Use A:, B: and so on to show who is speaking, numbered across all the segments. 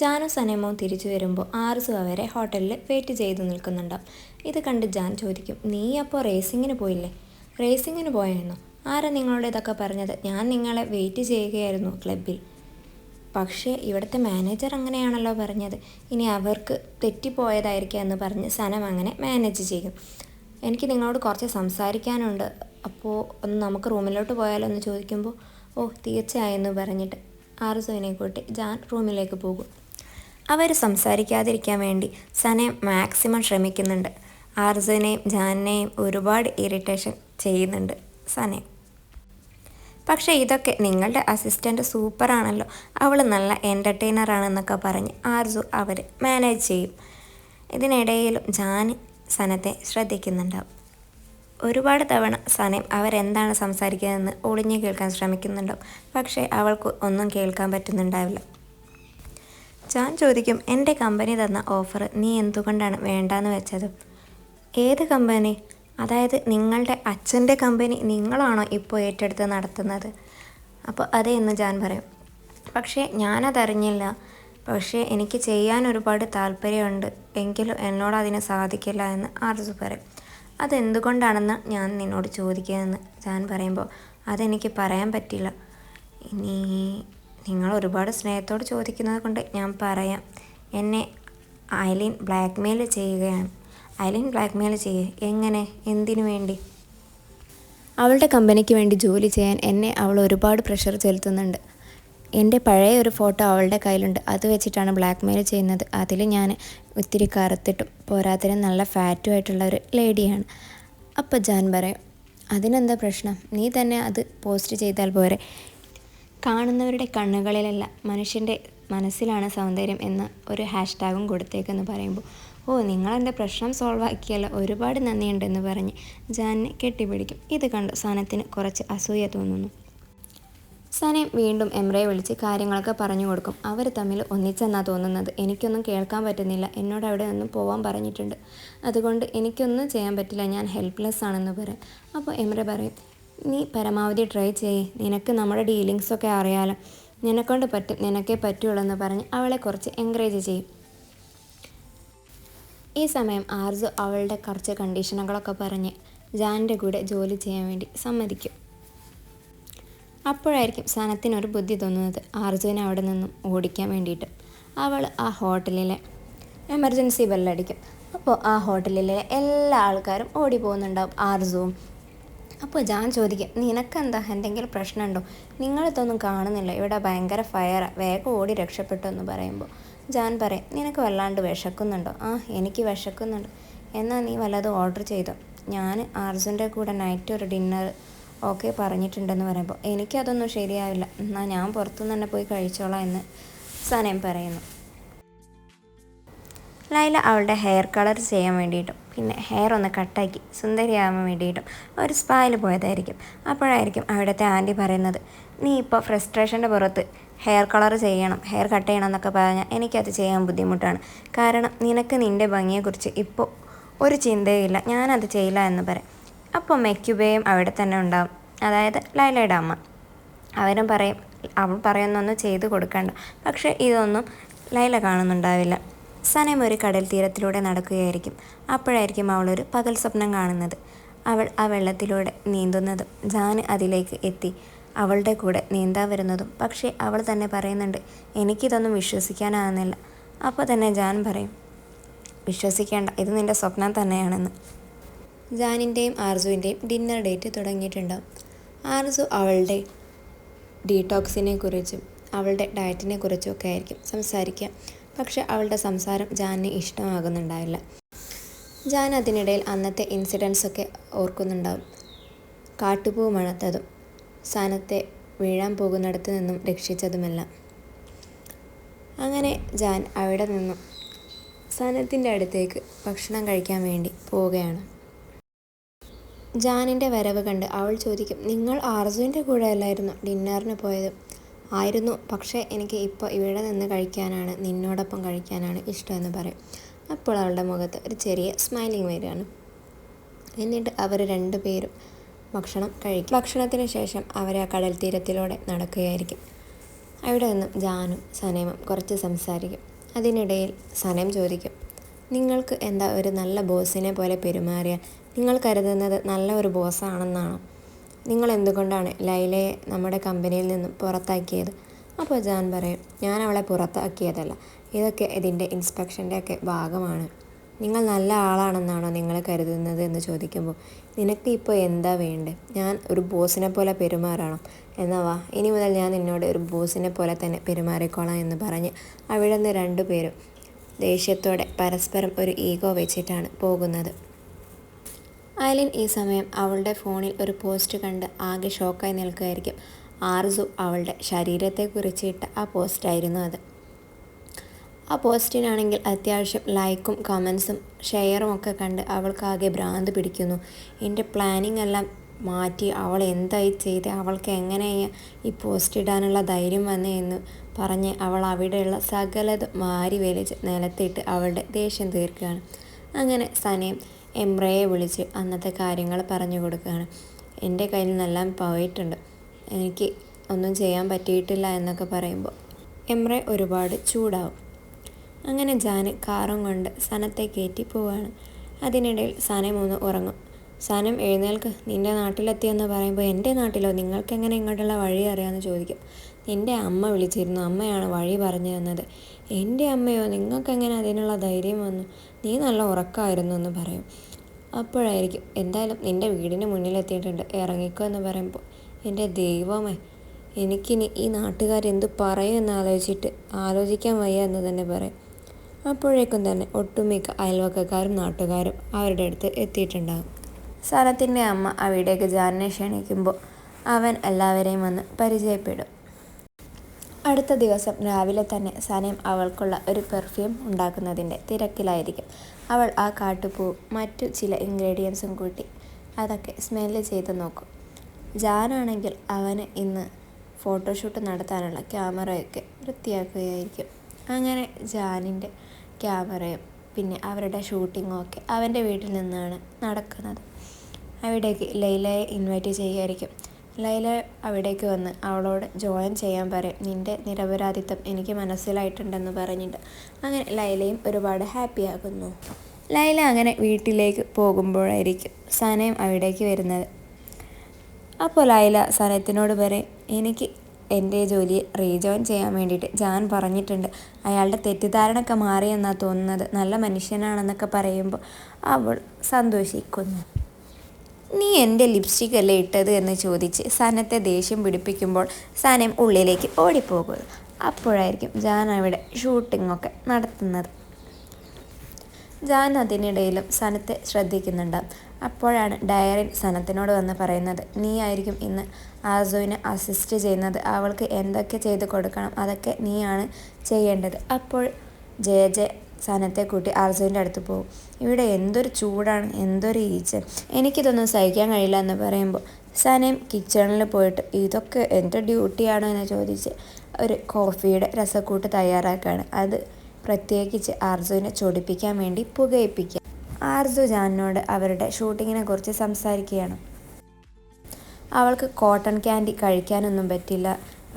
A: ജാനു സനേമോ തിരിച്ചു വരുമ്പോൾ ആർസു അവരെ ഹോട്ടലിൽ വെയിറ്റ് ചെയ്തു നിൽക്കുന്നുണ്ടാവും ഇത് കണ്ട് ജാൻ ചോദിക്കും നീ അപ്പോൾ റേസിങ്ങിന് പോയില്ലേ റേസിങ്ങിന് പോയായിരുന്നു ആരാ നിങ്ങളോട് ഇതൊക്കെ പറഞ്ഞത് ഞാൻ നിങ്ങളെ വെയിറ്റ് ചെയ്യുകയായിരുന്നു ക്ലബിൽ പക്ഷേ ഇവിടുത്തെ മാനേജർ അങ്ങനെയാണല്ലോ പറഞ്ഞത് ഇനി അവർക്ക് തെറ്റിപ്പോയതായിരിക്കാം എന്ന് പറഞ്ഞ് സനം അങ്ങനെ മാനേജ് ചെയ്യും എനിക്ക് നിങ്ങളോട് കുറച്ച് സംസാരിക്കാനുണ്ട് അപ്പോൾ ഒന്ന് നമുക്ക് റൂമിലോട്ട് പോയാലോ എന്ന് ചോദിക്കുമ്പോൾ ഓ തീർച്ചയായെന്ന് പറഞ്ഞിട്ട് ആറുസുവിനെക്കൂട്ടി ജാൻ റൂമിലേക്ക് പോകും അവർ സംസാരിക്കാതിരിക്കാൻ വേണ്ടി സനെ മാക്സിമം ശ്രമിക്കുന്നുണ്ട് ആർസുവിനെയും ജാനിനെയും ഒരുപാട് ഇറിറ്റേഷൻ ചെയ്യുന്നുണ്ട് സനെ പക്ഷേ ഇതൊക്കെ നിങ്ങളുടെ അസിസ്റ്റൻ്റ് സൂപ്പറാണല്ലോ അവൾ നല്ല എൻ്റർടൈനറാണെന്നൊക്കെ പറഞ്ഞ് ആർസു അവരെ മാനേജ് ചെയ്യും ഇതിനിടയിലും ജാൻ സനത്തെ ശ്രദ്ധിക്കുന്നുണ്ടാവും ഒരുപാട് തവണ സനയം അവരെന്താണ് സംസാരിക്കുന്നതെന്ന് ഒളിഞ്ഞു കേൾക്കാൻ ശ്രമിക്കുന്നുണ്ടാവും പക്ഷേ അവൾക്ക് ഒന്നും കേൾക്കാൻ പറ്റുന്നുണ്ടാവില്ല ചാൻ ചോദിക്കും എൻ്റെ കമ്പനി തന്ന ഓഫർ നീ എന്തുകൊണ്ടാണ് വേണ്ടാന്ന് വെച്ചത് ഏത് കമ്പനി അതായത് നിങ്ങളുടെ അച്ഛൻ്റെ കമ്പനി നിങ്ങളാണോ ഇപ്പോൾ ഏറ്റെടുത്ത് നടത്തുന്നത് അപ്പോൾ അതേ എന്ന് ജാൻ പറയും പക്ഷേ ഞാനതറിഞ്ഞില്ല പക്ഷേ എനിക്ക് ചെയ്യാൻ ഒരുപാട് താല്പര്യമുണ്ട് എങ്കിലും എന്നോട് അതിന് സാധിക്കില്ല എന്ന് ആർജു പറയും അതെന്തുകൊണ്ടാണെന്ന് ഞാൻ നിന്നോട് ചോദിക്കുകയെന്ന് ഞാൻ പറയുമ്പോൾ അതെനിക്ക് പറയാൻ പറ്റില്ല ഇനി നിങ്ങൾ ഒരുപാട് സ്നേഹത്തോട് ചോദിക്കുന്നത് കൊണ്ട് ഞാൻ പറയാം എന്നെ ഐലിൻ ബ്ലാക്ക്മെയിൽ ചെയ്യുകയാണ് ഐലിൻ ബ്ലാക്ക്മെയിൽ ചെയ്യുക എങ്ങനെ എന്തിനു വേണ്ടി അവളുടെ കമ്പനിക്ക് വേണ്ടി ജോലി ചെയ്യാൻ എന്നെ അവൾ ഒരുപാട് പ്രഷർ ചെലുത്തുന്നുണ്ട് എൻ്റെ പഴയ ഒരു ഫോട്ടോ അവളുടെ കയ്യിലുണ്ട് അത് വെച്ചിട്ടാണ് ബ്ലാക്ക് മെയിൽ ചെയ്യുന്നത് അതിൽ ഞാൻ ഒത്തിരി കറുത്തിട്ടും പോരാത്തിന് നല്ല ഫാറ്റും ആയിട്ടുള്ള ഒരു ലേഡിയാണ് അപ്പോൾ ജാൻ പറയും അതിനെന്താ പ്രശ്നം നീ തന്നെ അത് പോസ്റ്റ് ചെയ്താൽ പോരെ കാണുന്നവരുടെ കണ്ണുകളിലല്ല മനുഷ്യൻ്റെ മനസ്സിലാണ് സൗന്ദര്യം എന്ന ഒരു ഹാഷ്ടാഗും കൊടുത്തേക്കെന്ന് പറയുമ്പോൾ ഓ നിങ്ങളെൻ്റെ പ്രശ്നം സോൾവ് ആക്കിയല്ലോ ഒരുപാട് നന്ദിയുണ്ടെന്ന് പറഞ്ഞ് ജാനിനെ കെട്ടിപ്പിടിക്കും ഇത് കണ്ടു സാധനത്തിന് കുറച്ച് അസൂയ തോന്നുന്നു സനയും വീണ്ടും എംറയെ വിളിച്ച് കാര്യങ്ങളൊക്കെ പറഞ്ഞു കൊടുക്കും അവർ തമ്മിൽ ഒന്നിച്ചെന്നാ തോന്നുന്നത് എനിക്കൊന്നും കേൾക്കാൻ പറ്റുന്നില്ല എന്നോട് അവിടെ നിന്നും പോവാൻ പറഞ്ഞിട്ടുണ്ട് അതുകൊണ്ട് എനിക്കൊന്നും ചെയ്യാൻ പറ്റില്ല ഞാൻ ഹെൽപ്ലെസ് ആണെന്ന് പറയും അപ്പോൾ എംറെ പറയും നീ പരമാവധി ട്രൈ ചെയ്യേ നിനക്ക് നമ്മുടെ ഡീലിങ്സൊക്കെ അറിയാലോ നിനക്കൊണ്ട് പറ്റും നിനക്കേ പറ്റുള്ളൂ എന്ന് പറഞ്ഞ് അവളെ കുറച്ച് എൻകറേജ് ചെയ്യും ഈ സമയം ആർജു അവളുടെ കുറച്ച് കണ്ടീഷനുകളൊക്കെ പറഞ്ഞ് ജാൻ്റെ കൂടെ ജോലി ചെയ്യാൻ വേണ്ടി സമ്മതിക്കും അപ്പോഴായിരിക്കും സനത്തിനൊരു ബുദ്ധി തോന്നുന്നത് ആർജുവിനെ അവിടെ നിന്നും ഓടിക്കാൻ വേണ്ടിയിട്ട് അവൾ ആ ഹോട്ടലിലെ എമർജൻസി ബെല്ലടിക്കും അപ്പോൾ ആ ഹോട്ടലിലെ എല്ലാ ആൾക്കാരും ഓടി പോകുന്നുണ്ടാവും ആർജുവും അപ്പോൾ ജാൻ ചോദിക്കും നിനക്കെന്താ എന്തെങ്കിലും പ്രശ്നമുണ്ടോ നിങ്ങളിതൊന്നും കാണുന്നില്ല ഇവിടെ ഭയങ്കര ഫയറാണ് വേഗം ഓടി രക്ഷപ്പെട്ടു എന്ന് പറയുമ്പോൾ ജാൻ പറയും നിനക്ക് വല്ലാണ്ട് വിശക്കുന്നുണ്ടോ ആ എനിക്ക് വിശക്കുന്നുണ്ട് എന്നാൽ നീ വല്ലതും ഓർഡർ ചെയ്തോ ഞാൻ ആർജുൻ്റെ കൂടെ നൈറ്റ് ഒരു ഡിന്നർ ഓക്കെ പറഞ്ഞിട്ടുണ്ടെന്ന് പറയുമ്പോൾ എനിക്കതൊന്നും ശരിയാവില്ല എന്നാൽ ഞാൻ പുറത്തുനിന്ന് തന്നെ പോയി കഴിച്ചോളാം എന്ന് സനയം പറയുന്നു ലൈല അവളുടെ ഹെയർ കളർ ചെയ്യാൻ വേണ്ടിയിട്ടും പിന്നെ ഹെയർ ഒന്ന് കട്ടാക്കി സുന്ദരിയാവാൻ വേണ്ടിയിട്ടും ഒരു സ്പായിൽ പോയതായിരിക്കും അപ്പോഴായിരിക്കും അവിടുത്തെ ആൻറ്റി പറയുന്നത് നീ ഇപ്പോൾ ഫ്രസ്ട്രേഷൻ്റെ പുറത്ത് ഹെയർ കളർ ചെയ്യണം ഹെയർ കട്ട് ചെയ്യണം എന്നൊക്കെ പറഞ്ഞാൽ എനിക്കത് ചെയ്യാൻ ബുദ്ധിമുട്ടാണ് കാരണം നിനക്ക് നിൻ്റെ ഭംഗിയെക്കുറിച്ച് ഇപ്പോൾ ഒരു ചിന്തയില്ല ഞാനത് ചെയ്യില്ല എന്ന് പറയാം അപ്പോൾ മെക്യുബയും അവിടെ തന്നെ ഉണ്ടാവും അതായത് ലൈലയുടെ അമ്മ അവരും പറയും അവൾ പറയുന്നൊന്നും ചെയ്തു കൊടുക്കണ്ട പക്ഷേ ഇതൊന്നും ലൈല കാണുന്നുണ്ടാവില്ല സനയം ഒരു കടൽ തീരത്തിലൂടെ നടക്കുകയായിരിക്കും അപ്പോഴായിരിക്കും അവൾ ഒരു പകൽ സ്വപ്നം കാണുന്നത് അവൾ ആ വെള്ളത്തിലൂടെ നീന്തുന്നതും ജാൻ അതിലേക്ക് എത്തി അവളുടെ കൂടെ നീന്താൻ വരുന്നതും പക്ഷേ അവൾ തന്നെ പറയുന്നുണ്ട് എനിക്കിതൊന്നും വിശ്വസിക്കാനാകുന്നില്ല അപ്പോൾ തന്നെ ജാൻ പറയും വിശ്വസിക്കേണ്ട ഇത് നിൻ്റെ സ്വപ്നം തന്നെയാണെന്ന് ജാനിൻ്റെയും ആർസുവിൻ്റെയും ഡിന്നർ ഡേറ്റ് തുടങ്ങിയിട്ടുണ്ടാവും ആർസു അവളുടെ ഡീടോക്സിനെ കുറിച്ചും അവളുടെ ഡയറ്റിനെ കുറിച്ചും ഒക്കെ ആയിരിക്കും സംസാരിക്കുക പക്ഷെ അവളുടെ സംസാരം ജാനിന് ഇഷ്ടമാകുന്നുണ്ടായില്ല ജാൻ അതിനിടയിൽ അന്നത്തെ ഇൻസിഡൻസ് ഒക്കെ ഓർക്കുന്നുണ്ടാവും കാട്ടുപൂ മണത്തതും സാനത്തെ വീഴാൻ പോകുന്നിടത്ത് നിന്നും രക്ഷിച്ചതുമെല്ലാം അങ്ങനെ ജാൻ അവിടെ നിന്നും സനത്തിൻ്റെ അടുത്തേക്ക് ഭക്ഷണം കഴിക്കാൻ വേണ്ടി പോവുകയാണ് ജാനിൻ്റെ വരവ് കണ്ട് അവൾ ചോദിക്കും നിങ്ങൾ ആർജുവിൻ്റെ കൂടെ അല്ലായിരുന്നു ഡിന്നറിന് പോയത് ആയിരുന്നു പക്ഷേ എനിക്ക് ഇപ്പോൾ ഇവിടെ നിന്ന് കഴിക്കാനാണ് നിന്നോടൊപ്പം കഴിക്കാനാണ് ഇഷ്ടമെന്ന് പറയും അപ്പോൾ അവളുടെ മുഖത്ത് ഒരു ചെറിയ സ്മൈലിംഗ് വരികയാണ് എന്നിട്ട് അവർ രണ്ടുപേരും ഭക്ഷണം കഴിക്കും ഭക്ഷണത്തിന് ശേഷം അവരെ ആ കടൽ തീരത്തിലൂടെ നടക്കുകയായിരിക്കും അവിടെ നിന്നും ജാനും സനേമും കുറച്ച് സംസാരിക്കും അതിനിടയിൽ സനേം ചോദിക്കും നിങ്ങൾക്ക് എന്താ ഒരു നല്ല ബോസിനെ പോലെ പെരുമാറിയാൽ നിങ്ങൾ കരുതുന്നത് നല്ല ഒരു ബോസാണെന്നാണ് നിങ്ങൾ എന്തുകൊണ്ടാണ് ലൈലയെ നമ്മുടെ കമ്പനിയിൽ നിന്നും പുറത്താക്കിയത് അപ്പോൾ ജാൻ പറയും ഞാൻ അവളെ പുറത്താക്കിയതല്ല ഇതൊക്കെ ഇതിൻ്റെ ഇൻസ്പെക്ഷൻ്റെ ഒക്കെ ഭാഗമാണ് നിങ്ങൾ നല്ല ആളാണെന്നാണോ നിങ്ങൾ കരുതുന്നത് എന്ന് ചോദിക്കുമ്പോൾ നിനക്ക് ഇപ്പോൾ എന്താ വേണ്ടത് ഞാൻ ഒരു ബോസിനെ പോലെ പെരുമാറണം എന്നാ വാ ഇനി മുതൽ ഞാൻ നിന്നോട് ഒരു ബോസിനെ പോലെ തന്നെ പെരുമാറിക്കോളാം എന്ന് പറഞ്ഞ് അവിടെ നിന്ന് രണ്ടുപേരും ദേഷ്യത്തോടെ പരസ്പരം ഒരു ഈഗോ വെച്ചിട്ടാണ് പോകുന്നത് അയലിൻ ഈ സമയം അവളുടെ ഫോണിൽ ഒരു പോസ്റ്റ് കണ്ട് ആകെ ഷോക്കായി നിൽക്കുകയായിരിക്കും ആർസു അവളുടെ ശരീരത്തെക്കുറിച്ച് ഇട്ട ആ പോസ്റ്റായിരുന്നു അത് ആ പോസ്റ്റിനാണെങ്കിൽ അത്യാവശ്യം ലൈക്കും കമൻസും ഷെയറും ഒക്കെ കണ്ട് അവൾക്കാകെ ഭ്രാന്ത് പിടിക്കുന്നു എൻ്റെ പ്ലാനിങ് എല്ലാം മാറ്റി അവൾ എന്തായി ചെയ്ത് അവൾക്ക് എങ്ങനെ ഈ പോസ്റ്റ് ഇടാനുള്ള ധൈര്യം വന്നേ എന്ന് പറഞ്ഞ് അവൾ അവിടെയുള്ള സകലത് മാറി വലിച്ച് നിലത്തിട്ട് അവളുടെ ദേഷ്യം തീർക്കുകയാണ് അങ്ങനെ സനയം എംറയെ വിളിച്ച് അന്നത്തെ കാര്യങ്ങൾ പറഞ്ഞു കൊടുക്കുകയാണ് എൻ്റെ കയ്യിൽ നിന്നെല്ലാം പോയിട്ടുണ്ട് എനിക്ക് ഒന്നും ചെയ്യാൻ പറ്റിയിട്ടില്ല എന്നൊക്കെ പറയുമ്പോൾ എംറെ ഒരുപാട് ചൂടാവും അങ്ങനെ ജാന് കാറും കൊണ്ട് സനത്തെ കയറ്റി പോവാണ് അതിനിടയിൽ സനം ഒന്ന് ഉറങ്ങും സനം എഴുന്നേൽക്ക് നിൻ്റെ നാട്ടിലെത്തിയെന്ന് പറയുമ്പോൾ എൻ്റെ നാട്ടിലോ നിങ്ങൾക്ക് എങ്ങനെ ഇങ്ങോട്ടുള്ള വഴി അറിയാമെന്ന് ചോദിക്കും നിൻ്റെ അമ്മ വിളിച്ചിരുന്നു അമ്മയാണ് വഴി പറഞ്ഞു തന്നത് എൻ്റെ അമ്മയോ നിങ്ങൾക്കെങ്ങനെ അതിനുള്ള ധൈര്യം വന്നു നീ നല്ല ഉറക്കമായിരുന്നു എന്ന് പറയും അപ്പോഴായിരിക്കും എന്തായാലും നിൻ്റെ വീടിന് മുന്നിലെത്തിയിട്ടുണ്ട് ഇറങ്ങിക്കോ എന്ന് പറയുമ്പോൾ എൻ്റെ ദൈവമേ എനിക്കിനി ഈ നാട്ടുകാരെന്ത് പറയുമെന്ന് ആലോചിച്ചിട്ട് ആലോചിക്കാൻ വയ്യ എന്ന് തന്നെ പറയും അപ്പോഴേക്കും തന്നെ ഒട്ടുമിക്ക അയൽവക്കക്കാരും നാട്ടുകാരും അവരുടെ അടുത്ത് എത്തിയിട്ടുണ്ടാകും സനത്തിൻ്റെ അമ്മ അവിടേക്ക് ജാനിനെ ക്ഷണിക്കുമ്പോൾ അവൻ എല്ലാവരെയും വന്ന് പരിചയപ്പെടും അടുത്ത ദിവസം രാവിലെ തന്നെ സനയം അവൾക്കുള്ള ഒരു പെർഫ്യൂം ഉണ്ടാക്കുന്നതിൻ്റെ തിരക്കിലായിരിക്കും അവൾ ആ കാട്ടുപൂവും മറ്റു ചില ഇൻഗ്രീഡിയൻസും കൂട്ടി അതൊക്കെ സ്മെല്ല് ചെയ്ത് നോക്കും ജാനാണെങ്കിൽ അവന് ഇന്ന് ഫോട്ടോഷൂട്ട് നടത്താനുള്ള ക്യാമറയൊക്കെ വൃത്തിയാക്കുകയായിരിക്കും അങ്ങനെ ജാനിൻ്റെ ക്യാമറയും പിന്നെ അവരുടെ ഷൂട്ടിങ്ങും ഒക്കെ അവൻ്റെ വീട്ടിൽ നിന്നാണ് നടക്കുന്നത് അവിടേക്ക് ലൈലയെ ഇൻവൈറ്റ് ചെയ്യുമായിരിക്കും ലൈല അവിടേക്ക് വന്ന് അവളോട് ജോയിൻ ചെയ്യാൻ പറയും നിൻ്റെ നിരപരാധിത്വം എനിക്ക് മനസ്സിലായിട്ടുണ്ടെന്ന് പറഞ്ഞിട്ട് അങ്ങനെ ലൈലയും ഒരുപാട് ഹാപ്പിയാകുന്നു ലൈല അങ്ങനെ വീട്ടിലേക്ക് പോകുമ്പോഴായിരിക്കും സനയം അവിടേക്ക് വരുന്നത് അപ്പോൾ ലൈല സനയത്തിനോട് പറയും എനിക്ക് എൻ്റെ ജോലിയെ റീജോയിൻ ചെയ്യാൻ വേണ്ടിയിട്ട് ജാൻ പറഞ്ഞിട്ടുണ്ട് അയാളുടെ തെറ്റിദ്ധാരണയൊക്കെ മാറിയെന്നാണ് തോന്നുന്നത് നല്ല മനുഷ്യനാണെന്നൊക്കെ പറയുമ്പോൾ അവൾ സന്തോഷിക്കുന്നു നീ എൻ്റെ ലിപ്സ്റ്റിക് അല്ലേ ഇട്ടത് എന്ന് ചോദിച്ച് സനത്തെ ദേഷ്യം പിടിപ്പിക്കുമ്പോൾ സനം ഉള്ളിലേക്ക് ഓടിപ്പോകുന്നത് അപ്പോഴായിരിക്കും ജാൻ അവിടെ ഷൂട്ടിങ്ങൊക്കെ നടത്തുന്നത് ജാൻ അതിനിടയിലും സനത്തെ ശ്രദ്ധിക്കുന്നുണ്ട് അപ്പോഴാണ് ഡയറിൻ സനത്തിനോട് വന്ന് പറയുന്നത് നീ ആയിരിക്കും ഇന്ന് ആസോവിനെ അസിസ്റ്റ് ചെയ്യുന്നത് അവൾക്ക് എന്തൊക്കെ ചെയ്ത് കൊടുക്കണം അതൊക്കെ നീയാണ് ചെയ്യേണ്ടത് അപ്പോൾ ജയ ജയ സനത്തെ കൂട്ടി അർജുൻ്റെ അടുത്ത് പോകും ഇവിടെ എന്തൊരു ചൂടാണ് എന്തൊരു ഈച്ച എനിക്കിതൊന്നും സഹിക്കാൻ കഴിയില്ല എന്ന് പറയുമ്പോൾ സനയും കിച്ചണിൽ പോയിട്ട് ഇതൊക്കെ എൻ്റെ ഡ്യൂട്ടിയാണോ എന്ന് ചോദിച്ച് ഒരു കോഫിയുടെ രസക്കൂട്ട് തയ്യാറാക്കുകയാണ് അത് പ്രത്യേകിച്ച് ആർജുവിനെ ചൊടിപ്പിക്കാൻ വേണ്ടി പുകയിപ്പിക്കുക ആർജു ജാനിനോട് അവരുടെ ഷൂട്ടിങ്ങിനെ കുറിച്ച് സംസാരിക്കുകയാണ് അവൾക്ക് കോട്ടൺ ക്യാൻഡി കഴിക്കാനൊന്നും പറ്റില്ല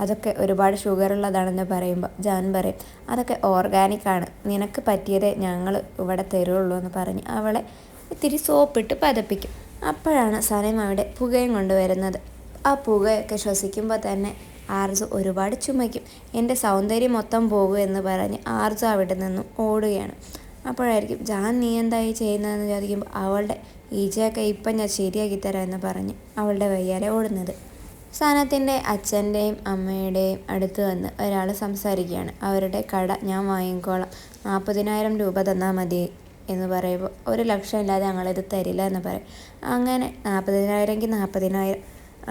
A: അതൊക്കെ ഒരുപാട് ഷുഗർ ഉള്ളതാണെന്ന് പറയുമ്പോൾ ജാൻ പറയും അതൊക്കെ ഓർഗാനിക്കാണ് നിനക്ക് പറ്റിയതേ ഞങ്ങൾ ഇവിടെ തരുള്ളൂ എന്ന് പറഞ്ഞ് അവളെ ഇത്തിരി സോപ്പിട്ട് പതപ്പിക്കും അപ്പോഴാണ് സനയം അവിടെ പുകയും കൊണ്ടുവരുന്നത് ആ പുകയൊക്കെ ശ്വസിക്കുമ്പോൾ തന്നെ ആർജു ഒരുപാട് ചുമയ്ക്കും എൻ്റെ സൗന്ദര്യം മൊത്തം പോകും എന്ന് പറഞ്ഞ് ആർജു അവിടെ നിന്നും ഓടുകയാണ് അപ്പോഴായിരിക്കും ജാൻ നീ എന്തായി ചെയ്യുന്നതെന്ന് ചോദിക്കുമ്പോൾ അവളുടെ ഈജയൊക്കെ ഇപ്പം ഞാൻ ശരിയാക്കി തരാമെന്ന് പറഞ്ഞ് അവളുടെ വയ്യാലെ ഓടുന്നത് സനത്തിൻ്റെ അച്ഛൻ്റെയും അമ്മയുടെയും അടുത്ത് വന്ന് ഒരാൾ സംസാരിക്കുകയാണ് അവരുടെ കട ഞാൻ വാങ്ങിക്കോളാം നാൽപ്പതിനായിരം രൂപ തന്നാൽ മതി എന്ന് പറയുമ്പോൾ ഒരു ലക്ഷം ഇല്ലാതെ ഞങ്ങളിത് തരില്ല എന്ന് പറയും അങ്ങനെ നാൽപ്പതിനായിരമെങ്കിൽ നാൽപ്പതിനായിരം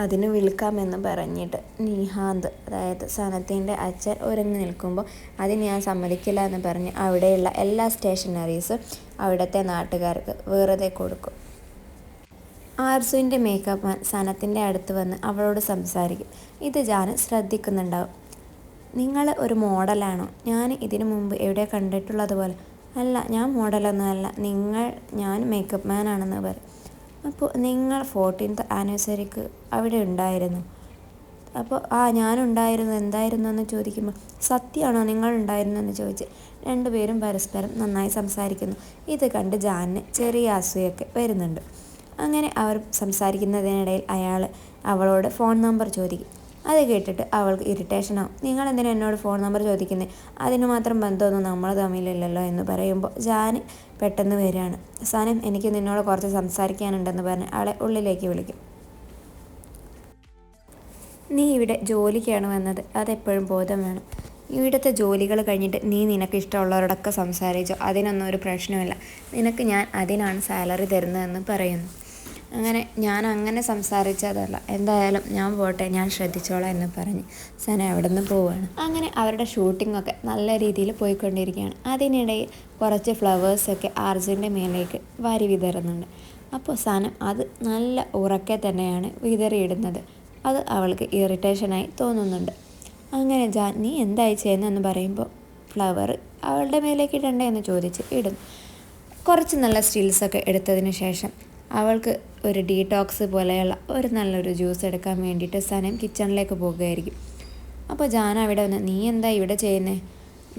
A: അതിന് വിൽക്കാമെന്ന് പറഞ്ഞിട്ട് നിഹാന്ത് അതായത് സനത്തിൻ്റെ അച്ഛൻ ഒരുങ്ങി നിൽക്കുമ്പോൾ അതിന് ഞാൻ സമ്മതിക്കില്ല എന്ന് പറഞ്ഞ് അവിടെയുള്ള എല്ലാ സ്റ്റേഷനറീസും അവിടുത്തെ നാട്ടുകാർക്ക് വെറുതെ കൊടുക്കും ആർസുവിൻ്റെ മേക്കപ്പ് മാൻ സനത്തിൻ്റെ അടുത്ത് വന്ന് അവളോട് സംസാരിക്കും ഇത് ജാന് ശ്രദ്ധിക്കുന്നുണ്ടാവും നിങ്ങൾ ഒരു മോഡലാണോ ഞാൻ ഇതിനു മുമ്പ് എവിടെ കണ്ടിട്ടുള്ളതുപോലെ അല്ല ഞാൻ മോഡലൊന്നുമല്ല നിങ്ങൾ ഞാൻ മേക്കപ്പ് മാൻ ആണെന്ന് പറയും അപ്പോൾ നിങ്ങൾ ഫോർട്ടീൻത്ത് ആനിവേഴ്സറിക്ക് അവിടെ ഉണ്ടായിരുന്നു അപ്പോൾ ആ ഞാനുണ്ടായിരുന്നു എന്തായിരുന്നു എന്ന് ചോദിക്കുമ്പോൾ സത്യമാണോ നിങ്ങൾ ഉണ്ടായിരുന്നു എന്ന് ചോദിച്ച് രണ്ടുപേരും പരസ്പരം നന്നായി സംസാരിക്കുന്നു ഇത് കണ്ട് ജാനിന് ചെറിയ അസൂയൊക്കെ വരുന്നുണ്ട് അങ്ങനെ അവർ സംസാരിക്കുന്നതിനിടയിൽ അയാൾ അവളോട് ഫോൺ നമ്പർ ചോദിക്കും അത് കേട്ടിട്ട് അവൾക്ക് ആവും നിങ്ങൾ എന്തിനാ എന്നോട് ഫോൺ നമ്പർ ചോദിക്കുന്നത് അതിന് മാത്രം ബന്ധമൊന്നും നമ്മൾ തമ്മിലില്ലല്ലോ എന്ന് പറയുമ്പോൾ ജാന് പെട്ടെന്ന് വരികയാണ് സാനം എനിക്ക് നിന്നോട് കുറച്ച് സംസാരിക്കാനുണ്ടെന്ന് പറഞ്ഞ് അവളെ ഉള്ളിലേക്ക് വിളിക്കും നീ ഇവിടെ ജോലിക്കാണ് വന്നത് അതെപ്പോഴും ബോധം വേണം ഇവിടുത്തെ ജോലികൾ കഴിഞ്ഞിട്ട് നീ നിനക്ക് ഇഷ്ടമുള്ളവരോടൊക്കെ സംസാരിച്ചോ അതിനൊന്നും ഒരു പ്രശ്നമില്ല നിനക്ക് ഞാൻ അതിനാണ് സാലറി തരുന്നതെന്ന് പറയുന്നു അങ്ങനെ ഞാൻ അങ്ങനെ സംസാരിച്ചതല്ല എന്തായാലും ഞാൻ പോട്ടെ ഞാൻ ശ്രദ്ധിച്ചോളാം എന്ന് പറഞ്ഞ് സന എവിടെ നിന്ന് പോവുകയാണ് അങ്ങനെ അവരുടെ ഷൂട്ടിങ്ങൊക്കെ നല്ല രീതിയിൽ പോയിക്കൊണ്ടിരിക്കുകയാണ് അതിനിടയിൽ കുറച്ച് ഫ്ലവേഴ്സൊക്കെ ആർജുൻ്റെ മേലേക്ക് വാരി വിതറുന്നുണ്ട് അപ്പോൾ സനം അത് നല്ല ഉറക്കെ തന്നെയാണ് വിതറിയിടുന്നത് അത് അവൾക്ക് ഇറിറ്റേഷനായി തോന്നുന്നുണ്ട് അങ്ങനെ ജാൻ നീ എന്തായി ചെയ്യുന്നതെന്ന് പറയുമ്പോൾ ഫ്ലവർ അവളുടെ മേലേക്ക് ഇടണ്ടേ എന്ന് ചോദിച്ച് ഇടും കുറച്ച് നല്ല സ്റ്റിൽസൊക്കെ എടുത്തതിന് ശേഷം അവൾക്ക് ഒരു ഡീടോക്സ് പോലെയുള്ള ഒരു നല്ലൊരു ജ്യൂസ് എടുക്കാൻ വേണ്ടിയിട്ട് സനം കിച്ചണിലേക്ക് പോകുകയായിരിക്കും അപ്പോൾ ജാന അവിടെ വന്ന് നീ എന്താ ഇവിടെ ചെയ്യുന്നത്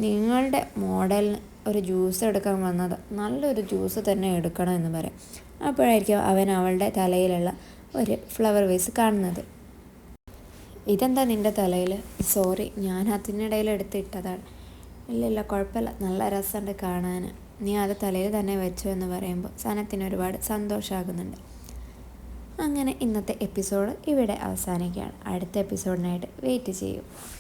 A: നിങ്ങളുടെ മോഡലിന് ഒരു ജ്യൂസ് എടുക്കാൻ വന്നത് നല്ലൊരു ജ്യൂസ് തന്നെ എടുക്കണം എന്ന് പറയാം അപ്പോഴായിരിക്കും അവൻ അവളുടെ തലയിലുള്ള ഒരു ഫ്ലവർ വേസ് കാണുന്നത് ഇതെന്താ നിൻ്റെ തലയിൽ സോറി ഞാൻ അതിനിടയിൽ എടുത്തിട്ടതാണ് ഇല്ല ഇല്ല കുഴപ്പമില്ല നല്ല രസമുണ്ട് കാണാൻ നീ അത് തലയിൽ തന്നെ വെച്ചു എന്ന് പറയുമ്പോൾ സനത്തിന് ഒരുപാട് സന്തോഷമാകുന്നുണ്ട് അങ്ങനെ ഇന്നത്തെ എപ്പിസോഡ് ഇവിടെ അവസാനിക്കുകയാണ് അടുത്ത എപ്പിസോഡിനായിട്ട് വെയിറ്റ് ചെയ്യും